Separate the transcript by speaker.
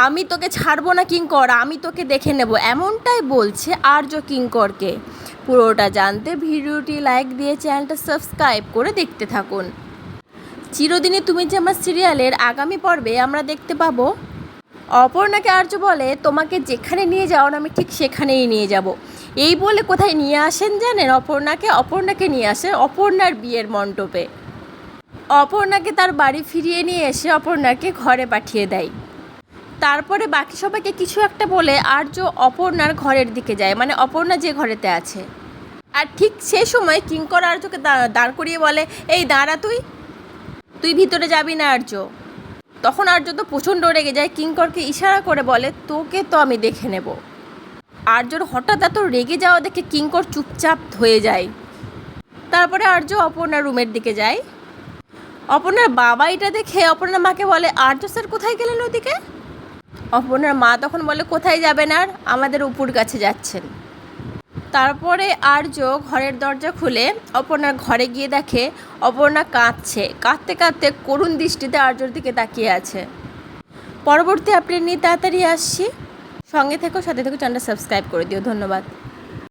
Speaker 1: আমি তোকে ছাড়বো না কিঙ্কর আমি তোকে দেখে নেব। এমনটাই বলছে আর্য কিঙ্করকে পুরোটা জানতে ভিডিওটি লাইক দিয়ে চ্যানেলটা সাবস্ক্রাইব করে দেখতে থাকুন। চিরদিনে তুমি যে আমার সিরিয়ালের আগামী পর্বে আমরা দেখতে পাবো, অপর্ণাকে আর্য বলে, তোমাকে যেখানে নিয়ে যাও আমি ঠিক সেখানেই নিয়ে যাব। এই বলে কোথায় নিয়ে আসেন জানেন অপর্ণাকে? অপর্ণাকে নিয়ে আসে অপর্ণার বিয়ের মণ্ডপে। অপর্ণাকে তার বাড়ি ফিরিয়ে নিয়ে এসে অপর্ণাকে ঘরে পাঠিয়ে দেয়। তারপরে বাকি সবাইকে কিছু একটা বলে আর্য অপর্ণার ঘরের দিকে যায় মানে অপর্ণা যে ঘরেতে আছে। আর ঠিক সে সময় কিঙ্কর আর্যকে দাঁড় করিয়ে বলে, এই দাঁড়া তুই। তুই ভিতরে যাবি না আর্য। তখন আর্য তো প্রচণ্ড রেগে যায়, কিঙ্করকে ইশারা করে বলে, তোকে তো আমি দেখে নেব। আর্যর হঠাৎ এত রেগে যাওয়া দেখে কিঙ্কর চুপচাপ হয়ে যায়। তারপরে আর্য অপর্ণার রুমের দিকে যায়। অপর্ণার বাবা এটা দেখে অপর্ণার মাকে বলে, আর্য স্যার কোথায় গেলেন ওদিকে? অপর্ণার মা তখন বলে, কোথায় যাবেন আর? আমাদের উপুর কাছে যাচ্ছেন। তারপরে আর্য ঘরের দরজা খুলে অপর্ণার ঘরে গিয়ে দেখে, অপর্ণা কাঁদছে। কাঁদতে কাঁদতে করুণ দৃষ্টিতে আর্যর দিকে তাকিয়ে আছে। পরবর্তী আপনি নিয়ে তাড়াতাড়ি আসছি। সঙ্গে থেকো, সাথে থেকো চ্যানেলটা সাবস্ক্রাইব করে দিও। ধন্যবাদ।